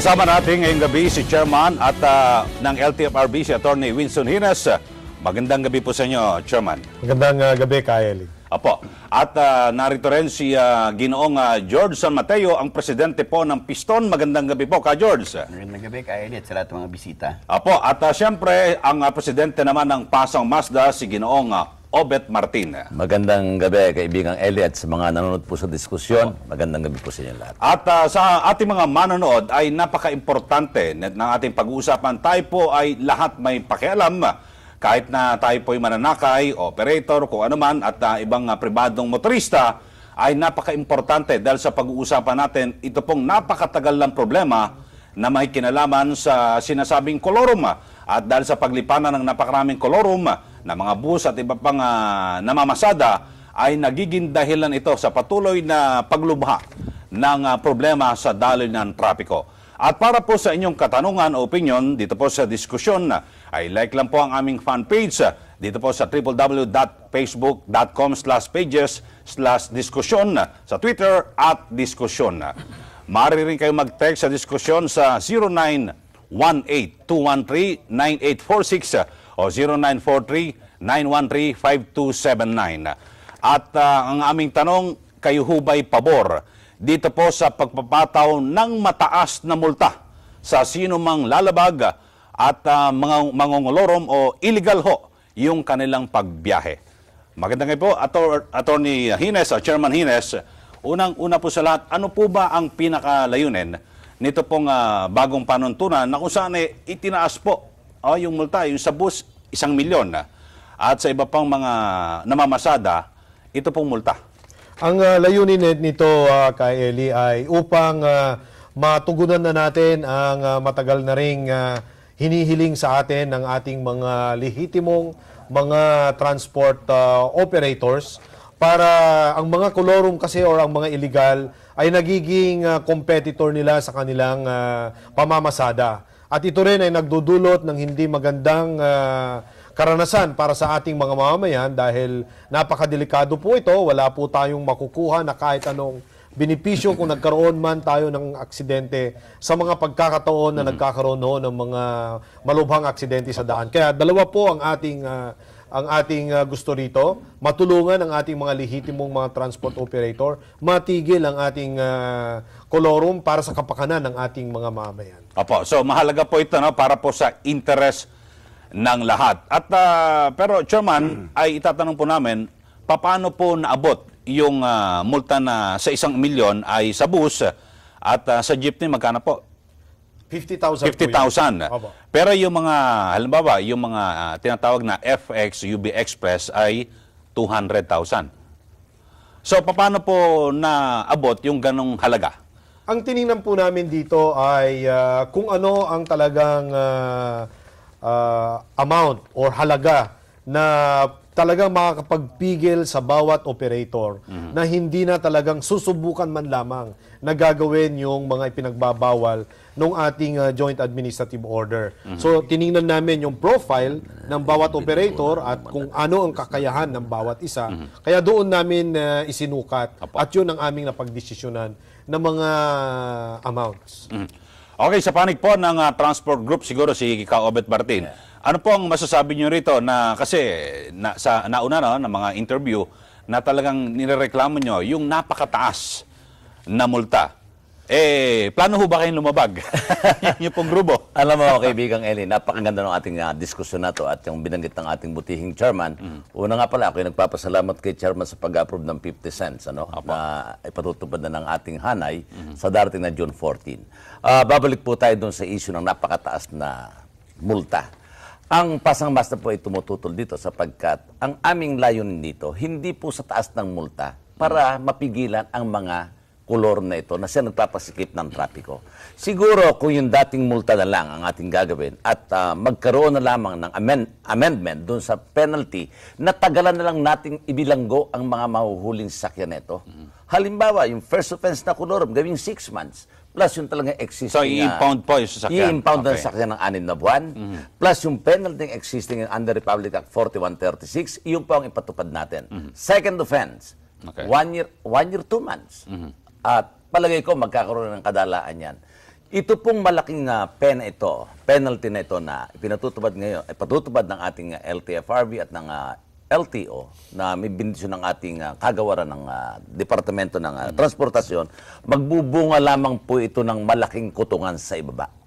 Kasama natin ngayong gabi si Chairman at ah, ng LTFRB si Attorney Winston Hines. Magandang gabi po sa inyo, Chairman. Magandang uh, gabi, Kaeli. Apo. At ah, narito rin si ah, Ginoong ah, George San Mateo, ang presidente po ng Piston. Magandang gabi po, ka George. Magandang gabi, Kaya at sa lahat ng mga bisita. Apo, at ah, siyempre, ang ah, presidente naman ng Pasang Mazda, si Ginoong ah, Obet Martin. Magandang gabi, kaibigang Eli at sa mga nanonood po sa diskusyon. Magandang gabi po sa inyo lahat. At ah, sa ating mga manonood ay napaka-importante na- ng ating pag-uusapan. Tayo po ay lahat may pakialam. Kahit na tayo po ay mananakay, operator, kung ano man, at ah, ibang ah, pribadong motorista, ay napaka-importante dahil sa pag-uusapan natin, ito pong napakatagal ng problema na may kinalaman sa sinasabing kolorum. At dahil sa paglipanan ng napakaraming kolorum na mga bus at iba pang ah, namamasada, ay nagiging dahilan ito sa patuloy na paglubha ng ah, problema sa daloy ng trapiko. At para po sa inyong katanungan o opinion dito po sa diskusyon, ay like lang po ang aming fan page ah, dito po sa www.facebook.com slash pages slash diskusyon sa Twitter at diskusyon. Maaari rin kayo mag-text sa diskusyon sa 0918-213-9846 o 0943-913-5279. At ah, ang aming tanong, kayo hubay pabor dito po sa pagpapataw ng mataas na multa sa sino mang lalabag at ah, mga mangongolorom o illegal ho yung kanilang pagbiyahe. Magandang gabi po, Ator, Attorney Hines, uh, Chairman Hines. Unang-una po sa lahat, ano po ba ang pinakalayunin nito pong ah, bagong panuntunan na kung saan eh, itinaas po oh, yung multa, yung sa bus, isang milyon. ah, at sa iba pang mga namamasada, ito pong multa. Ang uh, layunin nito, uh, Kaeli, ay upang uh, matugunan na natin ang uh, matagal na ring uh, hinihiling sa atin ng ating mga lehitimong mga transport uh, operators para ang mga kolorum kasi or ang mga illegal ay nagiging uh, competitor nila sa kanilang uh, pamamasada. At ito rin ay nagdudulot ng hindi magandang uh, karanasan para sa ating mga mamamayan dahil napakadelikado po ito. Wala po tayong makukuha na kahit anong benepisyo kung nagkaroon man tayo ng aksidente sa mga pagkakataon na nagkakaroon ho ng mga malubhang aksidente sa daan. Kaya dalawa po ang ating ah, ang ating ah, gusto rito, matulungan ang ating mga lehitimong mga transport operator, matigil ang ating kolorum para sa kapakanan ng ating mga mamamayan. Opo, so mahalaga po ito no, para po sa interest ng lahat. At ah, pero chairman, ay itatanong po namin, paano po naabot yung ah, multa na sa isang milyon ay sa bus at ah, sa jeepney magkano po? 50,000 po yun. 50,000. Opo. Pero yung mga halimbawa, yung mga ah, tinatawag na FX UB Express ay 200,000. So paano po naabot yung ganong halaga? Ang tiningnan po namin dito ay ah, kung ano ang talagang ah, ah, amount or halaga na talagang makakapagpigil sa bawat operator na hindi na talagang susubukan man lamang na gagawin yung mga ipinagbabawal ng ating ah, joint administrative order. So tiningnan namin yung profile ng bawat operator at kung ano ang kakayahan ng bawat isa. Kaya doon namin ah, isinukat at yun ang aming napagdesisyonan ng mga amounts. Mm. Okay, sa panig po ng ah, transport group siguro si Ka Obet Martin. Ano po ang masasabi niyo rito na kasi na, sa nauna no, ng mga interview na talagang nirereklamo niyo yung napakataas na multa. Eh, plano ho ba kayong lumabag? Yun yung pong grupo. Alam mo, kaibigang Eli, napakaganda ng ating ah, diskusyon na to at yung binanggit ng ating butihing chairman. Una nga pala, ako nagpapasalamat kay chairman sa pag-approve ng 50 cents ano, na ipatutupad na ng ating hanay sa darating na June 14. Ah, babalik po tayo doon sa issue ng napakataas na multa. Ang pasang basta po ay tumututol dito sapagkat ang aming layunin dito, hindi po sa taas ng multa para mapigilan ang mga kolor na ito na siya nagpapasikip ng trapiko. Siguro kung yung dating multa na lang ang ating gagawin at ah, magkaroon na lamang ng amend- amendment doon sa penalty na tagalan na lang nating ibilanggo ang mga mahuhuling sasakyan nito. Halimbawa, yung first offense na kolorum, gawing 6 months plus yung talagang existing... So, i-impound po yung sasakyan. I-impound Okay. ng sasakyan ng anim na buwan, plus yung penalty existing under Republic Act 4136, yun po ang ipatupad natin. Second offense, Okay. one year, one year, two months. At palagay ko, magkakaroon ng kadalaan yan. Ito pong malaking ah, pena ito, penalty na ito na pinatutupad ngayon, ay patutupad ng ating ah, LTFRB at ng ah, LTO na may bindisyon ng ating ah, kagawaran ng ah, Departamento ng ah, Transportasyon, magbubunga lamang po ito ng malaking kutungan sa ibaba.